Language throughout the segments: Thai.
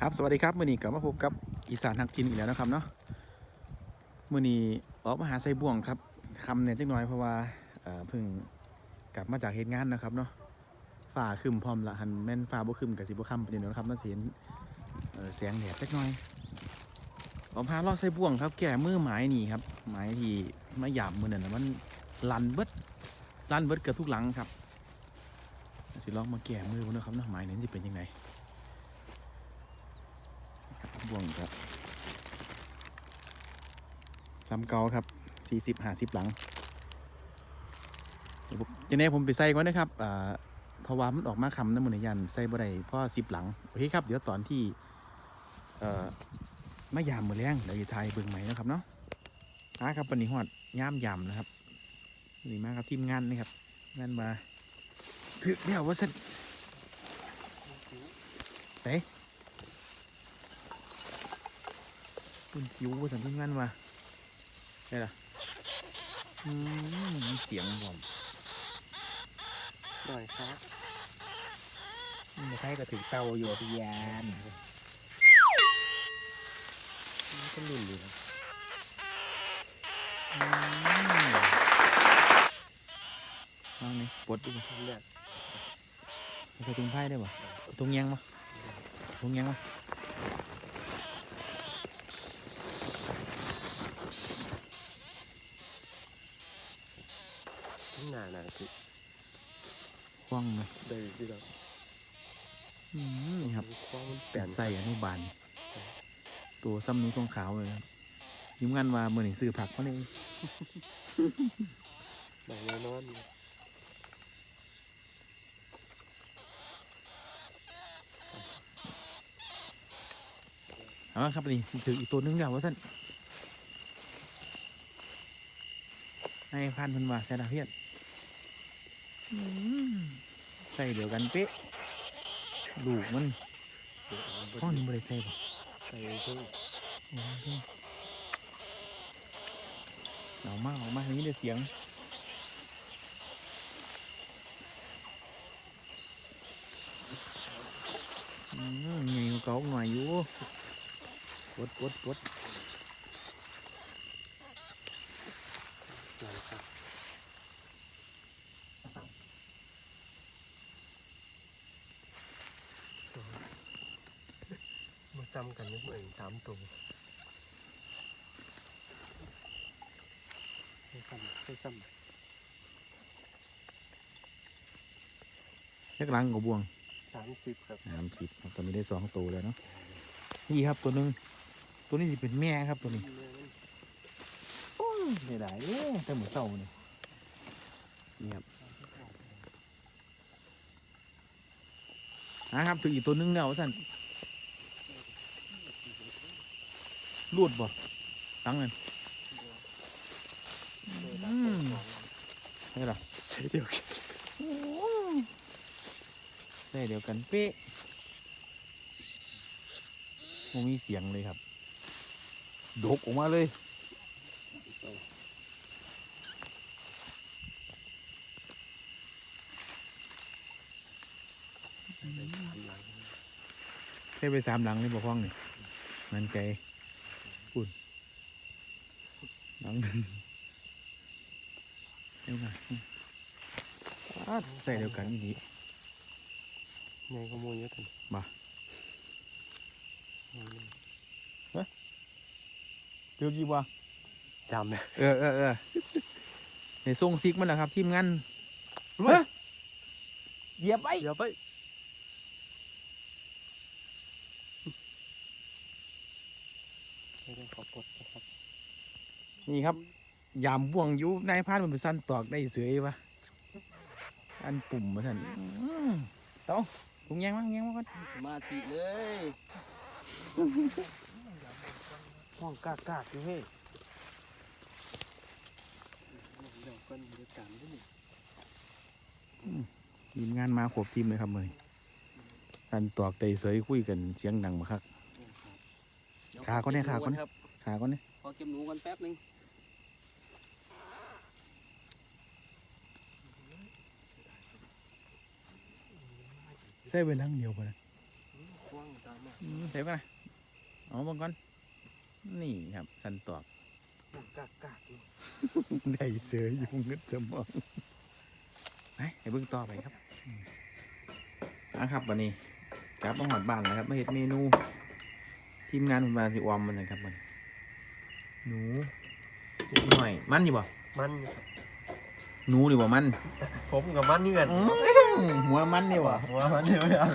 ครับสวัสดีครับมื่อนี้กลับมาพบกับอีสานทักกินอีกแล้วนะครับเนาะมื่อนี้ออกมาหาไส้บ่วงครับคำเนี่ยจังน้อยเพราะว่าเพิ่งกลับมาจากเหตุงานนะครับเนาะฝ่าคึมพร้อมละหันแม่นฝ่าบ่คึมกับสิบ่คำประเด็นนะครับน่าเห็นเอ่อแสงแดดจักหน่อยออกมาหาลอดไส้บ่วงครับ แก่มือหมายนี่ครับหมายที่มาหยาบมือนั่นะมันลันเบิดลันเบิดเกือบทุกหลังครับสิลองมาแก่มือพวกนะครับเนาะหมายนี้จะเป็นยังไง บ่วงครับซ้ำเกาครับสี่สิบห้าสิบหลังยวผมจะแน่ผมไปใส่ก่อนนะครับเพราะว่ามันออกมาคำน้ำมันยันใส่บ่ได้เพ่อสิบหลัง โอเคครับ เดี๋ยวตอนที่เอ่อมายามมือแรงเดี๋ยวจะทายเบิ่งใหม่นะครับเนาะมาครับวันนี้หอดย่ามยำนะครับนี่มากครับทีมงานนี่ครับงานมาถึกแล้วว่าสันเต คุณจิ๋วสันทีมงานมาได้ละอืมมีเสียงผมหน่อยครับไม่ใช่ก็ถึงเตาอยู่พี่ยานนี่ก็ลุ่นอยู่นะอืมวางนี่ปลดดูทำเนี่ยใส่ถุงไพ่ได้ป่ะถุงยังมั้ถุงยังมั้ทั้ น้าหนาคือคว่างไหมได้ที่เราอืมนี่ครับคว้างมันแปแปลดนใส่อนุบาลตัวซ้ำนิ้วทองขาวเลยครับทีมงานว่าเมื่อนี่ซื้อผักมาเลยหนังแน่นอนเอาละครับนี่ถืออีกตัวนึงเดียวว่าสั้นให้พันเพิ่นว่าใส่ดาวเพียนอืม ใส่เดียวกันเป๊ะลูกมันข้อนี้บริใส่ปะใส่เพิ่งโอ้โหเอามากเอามากนี้เดี๋ยเสียงอืมมีเก่าหน่อยอยู่กดกดกด หลังครับมาซ้ำกันนิดหน่อย สามตัวให้ซ้ำให้ซ้เล็กหลังกับบวงำสามสิบครับสามสิบครับตอนนี้ได้สองตัวแล้วเนาะนี่ครับตัวหนึ่งตัวนี้จะเป็นแม่ครับตัวนี้โอ้ยเสียดายเด้แต่เหมือนเศร้าเนี่ยนี่ครับนะครับถึงอีกตัวหนึงแล้วสั่น รูดบ่ตั้งนั่นอืมใช่หรอใช่เดียวกันได้เดียวกันเป๊ะโมมีเสียงเลยครับ ดกออกมาเลยใส่ไปสามหลังใช้ไปสามหลังเลยบอกห้องนี่มันใจปุ่น หลังหนึ่งเดี๋ยวมาอ๊าดใส่เดียวกันอีกไงขโมยเยอะกันมาเดี๋ยวกี่วะจำเนี่ยเออเออเออในทรงซิกมันแหละครับทีมงานเฮ้ยเหยียบไปเดี๋ยวไปไม่ต้องขอปลดนะครับ นี่ครับยามบ่วงอยู่นายพรานมันไปสั้นตอกได้เสือยวะอันปุ่มมาสั่นอื้อเต้าถุงแยงมั้งแยงมั้งก่อนมาทีเลยห้องกากากอยู่เฮ้ยเดี๋ยวกันเดี๋ยวกันด้วยนี่ทีมงานมาขวบทีมเลยครับเมยอันตอกได้เสือคุยกันเสียงดังมาครับขาเขาเนี่ยขาเขาเนี่ยครับขาก่อนเนี่ยขอเก็บหนูกันแป๊บนึง ใส่ไปลังเดียวไปนะคว้างตามมาอื้อเดี๋ยวก่อนนะเอาเบังก่อน นี่ครับ สันตอกห่วงกากากอยู่ได้เสืออยู่เงินสมองไปให้เบิ่งต่อไปครับอะครับวันนี้กลับมาหอดบ้านแล้วครับมาเห็ดเมนู ทีมงานผมมาสิออมมันนะครับมันหนูนิดหน่อย มันอยู่บ่มันอยู่ครับหนูหรือว่ามัน ผมกับมันนี่กันอื้อ หัวมันนี่บ่หัวมันเดียวแล้ว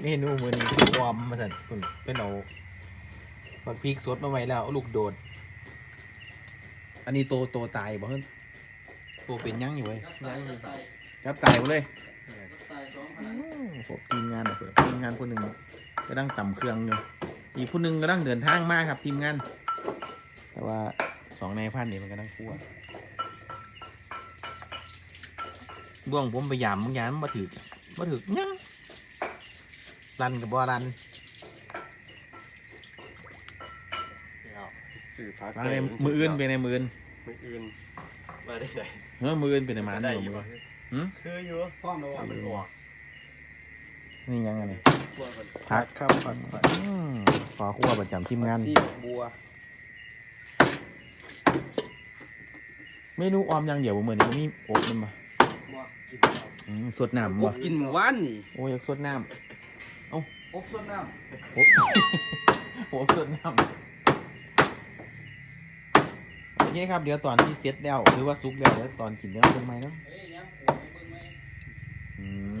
เมนูมื้อนี้ออมมาสั่นคุณเป็นเอาบักพริกสดมาไว้แล้วเอาลูกโดด อันนี้โตโตตายบ่เฮ้ยโตเป็นยังอยู่เว้ยยังอยู่ครับตายหมดเลยผมทีมงานเปิดทีมงานคนหนึ่งก็ดังต่ำเครื่องอยู่อีกผู้หนึ่งก็ดังเดินทางมาครับทีมงาน แต่ว่าสองนายพันนี่มันก็ดังคั่ว บ่วงผมพยายามบางอย่างมันมาถึกมาถึกยังรันกับบ่รันสื่อพักมาในมืออื่นเป็นในมืออื่นมืออื่นมาได้ไหนเฮ้ยมืออื่นเป็นในหมาได้ได้อยู่มือวะหืมคืออยู่ฟ้องระวังมันออกนี่ยังไงนี่บัวก่อนพักครับผักผักอืมขอคั่วประจำทีมงานซี่บัวเมนูออมอย่างเดียวบ่เหมือนนี่มีอบมันมาบัวกินข้าว อืมสดน้ำอบ่บกินหมู่บ้านนี่โอ้ยสดน้อบสดน้ำอบอบสดน้ำโอเคครับ เดี๋ยวตอนที่เซ็ตแล้วหรือว่าซุกแล้วเดี๋ยวตอนกินเดี๋ยวเป็นไหมเนาะอืม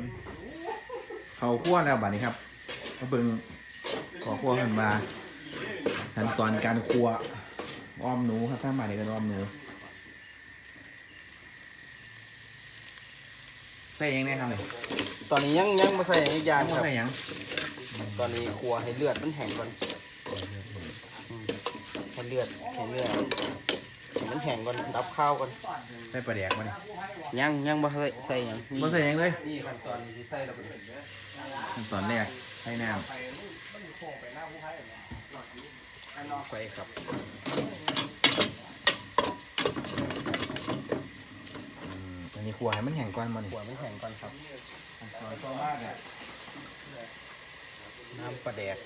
เขาคั่วแล้วบัดนี้ครับมาเบิ่งขอคั่วกันมาขั้นตอนการคั่วอ้อมหนูครับถ้ามาในการอ้อมหนู ใส่เองได้ครับเลยำตอนนี้ยังยังมาใส่อีกอย่างครับ ใส่หยังตอนนี้ครัวให้เลือดมันแห้งก่อนอืมให้เลือดให้เลือดให้มันแห้งก่อนดับข้าวก่อนใส่ปลาแดกมาเนี่ยยังยังบ่ใส่ใส่หยังนี่มาใส่หยังเลยนี่ขั้นตอนนี้ที่ใส่แล้วเป็นขั้นตอนแรกใส่น้ไฟครับำอั นนี้ขัวให้มันแห้งก่อนมาเนี่ครัวมันแห้งก่อนครับขั้นตอนต่อมาเนี่ยน้ำปลาแดก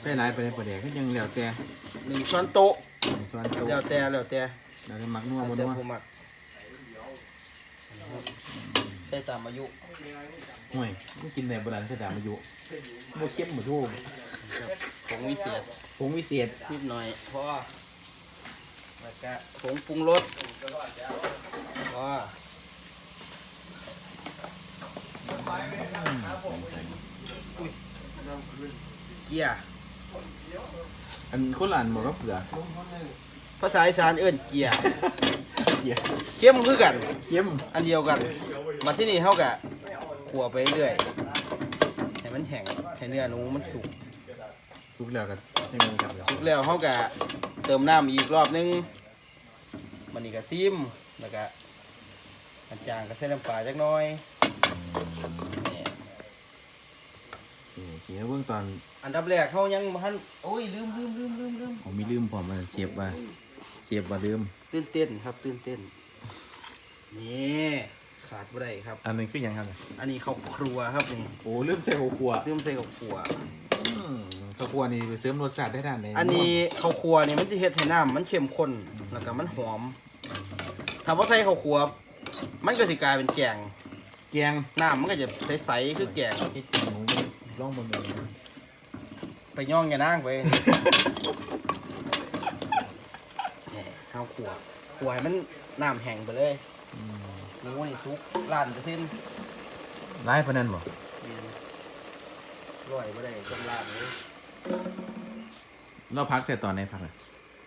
ใส่หลายไปเลยปลาแดกก็ยังแล้วแต่หนึ่งช้อนโต๊ะส่วนโตแล้วแต่แล้วแต่เราจะมักนัวแล้วบนแต่นัวผู้มักใส่ตามอายุห่วยมันกินในโบราณสถานมาอยู่โมเข้มหมดทุกผงวิเศษผงวิเศษนิดหน่อยเพราะว่า แล้วก็ผงปรุงรสเพราะว่าเกียร์อันคนละอันบอกว่าเปลือกภาษาอีสานเอิ้นเกียร์เกี๊ยเข้มคือกัน เข้มอันเดียวกัน มาที่นี่เท่ากับขัวไปเรื่อยให้มันแห้งให้เนื้อหนูมันสุกทุกแล้วกันให้มันกับแล้วสุกแล้วเท่ากับ เติมน้ำอีกรอบนึงมันนี่ก็ซิมแล้วก็อันจางก็ใส่น้ำปลาจักหน้อยนี่โอเคเบื้องตอนอันดับแรกเขายังมันโอ้ยลืมลืมลืมลืมลืมผมมีลืมผมมาเชียบว่าเชียบว่าลืม ตื่นเต้นครับ ตื่นเต้นนี่ขาดไม่ได้ครับ อันนี้คือหยังครับอันนี้ข้าวครัวครับนี่โอ้ลืมใส่หัวขัวลืมใส่ข้าวครัว ข้าวขัวนี่ไปเสริมรสชาติได้ด้านไหนอันนี้ข้าวครัวนี่มันจะเฮ็ดให้น้ำมันเข้มข้นแล้วก็มันหอมถ้าว่าใส่ข้าวครัวมันก็สิกลายเป็นแกง แกงน้ำมันก็จะใสๆคือแกงที่จริงหนูลองเบนเลยไปย่องอย่านั่งไปนี่ข้าวครัวครัวให้มันน้ำแห้งไปเลยหมูนี่ซุกล้านเปอร์เซ็นต์ร้ายพนันบ่ร่อยบ่ได้จนล้านเลย เราพักเสร็จตอนไหนพักอะ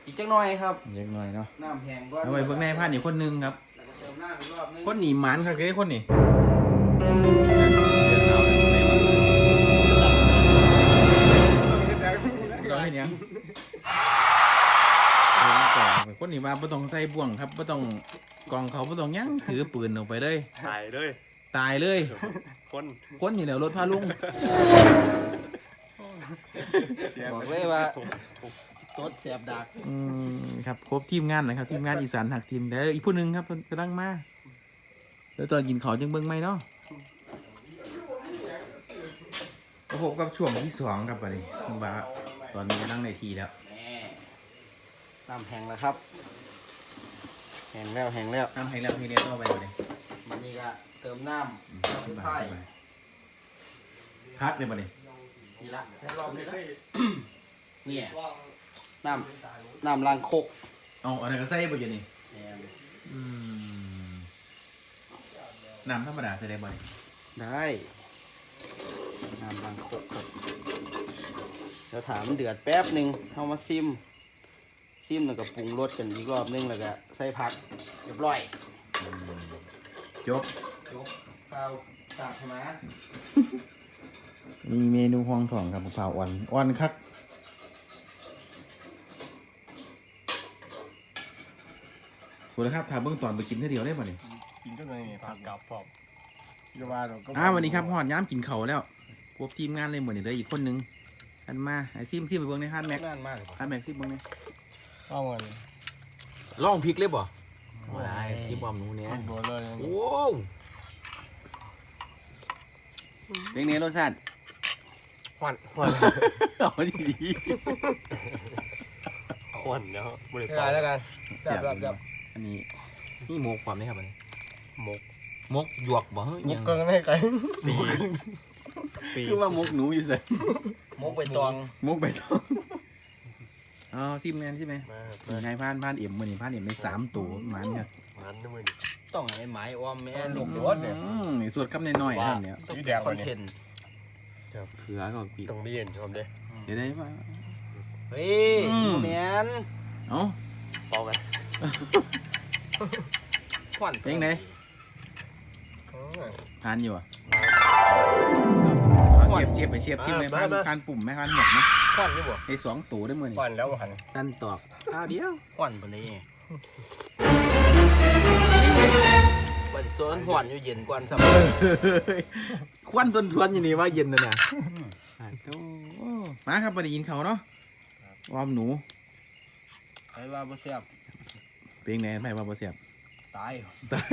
อีกจักหน่อยครับเล็กน้อยเนาะน้ำแห้งก่อนเอาไว้เบิ่งในพานอีกคนนึงครับ แล้วก็เติมน้ำอีกรอบนึงคนหนีหมันครับคือคนหนีเราเห็นยังคนหนีมาไม่ต้องใส่บ่วงครับไม่ต้องกองเขาไม่ต้องหยั้งถือปืนออกไปเลย ถ่ายเลยตายเลย คน คนนี่แหละรถพาลุง บอกเลยว่าตดแสบดักอืมครับครบทีมงานนะครับทีมงานอีสานหักทีมเดี๋ยวอีกผู้หนึ่งครับกำลังมาแล้วตอนกินเขาวจึงเบิ่งไหมเนาะก็พบกับช่วงที่สองครับวันนี้คุณบาตอนนี้กำลังในทีแล้วแน่น้ำแห้งแล้วครับ แห้งแล้วแห้งแล้วน้ำให้แล้วทีเดียวต่อไปเลยมันนี่ก็เติมน้ำสสุดบาท้ายยพักเลยบ่เนี่ย นี่ละใช้รอบนี้ละเนี่ยน้ำน้ำล้างโคกเอาอันนั้นก็ใส่บ่อยู่นี่แน่อืมน้ำธรรมดาใส่ได้บ่เนี่ยได้น้ำล้างโคกครับเดี๋ยวถามเดือดแป๊บหนึ่งเอามาซิม ซิมแล้วก็ปรุงรสกันอีกรอบนึงแล้วก็ใส่ผักเรียบร้อยจบยกเปล่าตากใช่ไหม มีเมนูห้องถ่องครับผมเผาอ่อนอ่อนคักคุณนะครับถามเบื้องตอนไปกินเท่าเดียวได้ป่ะเนี่ยกินก็เลยผักกับพร้อมอย่าว่าเราก็อ่าวันนี้ครับหอดย้ำกินเขาวแล้วพวกทีมงานเลยเหมือนเดิมอีกคนนึงอันมาไอซิมซิมไปเบิ้งในฮาร์ดแม็กนานมากเลยฮาร์ดแม็กซิมเบิ้งเนี่ยเอาเงินลองพริกเลยบ่โอ้ยที่บอมหนูเนี่ยตัวเลยโอ้เป็นไงรสชาติ หวันหวันเอาดีดีหวันเนาะบริไม่ปาได้แล้วกันแซ่บจับอันนี้นี่หมกความไหมครับอันนี้หมกหมกหยวกบ่เฮ้ยหมกเกินให้ไกลปีปีคือว่าหมกหนูอยู่ใส่มกใบตองมุกใบตองอ๋อซิมแมนใช่ไหมมามีนายพานพานเอ็มมือนี่พานเอ็มในสามตัวหมันเนี่ยมันด้วยมือต้องไอ้หมายออมแม่ลูลูกกโดโดดดเนี่เนี่ยยอืมนี่สวดคำน้อยๆครับเนี่ยนี่แดกควัอนนนี้เทนต์ เขือก็ปีต้องเรียนชมเด้เดี๋ยวได้ป่ะเฮ้ยอืมแมนเอ้าเปากันควันเป็นไงทานอยู่อะควันเสียบเสียบไปเสียบทิมเลยพานพานปุ่มไหมพานหมดไหมควันอยู่บ่ไอ้สองตัวได้มือนี่หวันแล้วหันตันตอกข้าวเดียวควันปานนี้ ว่าสิโซนหวานอยู่เย็นกว่าสับควันต้นทวนอยู่นี่ว่าเย็นนะเนี่ยมาครับไปได้ยินเขาเนาะวอมหนูไอ้ว่าบ่แซ่บเป็นไงไม่ว่าบ่เสียบ ตายตาย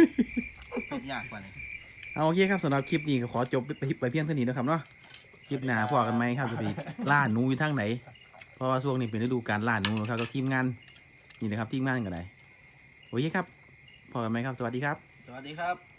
เฮ็ดยากกว่านี้เอาโอเคครับสำหรับคลิปนี้ก็ขอจบไปไปเพียงเท่านี้นะครับเนาะคลิปหน้าพอกันไหมครับจะไปล่าหนูอยู่ทางไหน เพราะว่าช่วงนี้เป็นฤดูการล่าหนูนะครับก็ทีมงานนี่นะครับทีมงานกันไหนโอเคครับพอกันไหมครับสวัสดีครับ สวัสดีครับ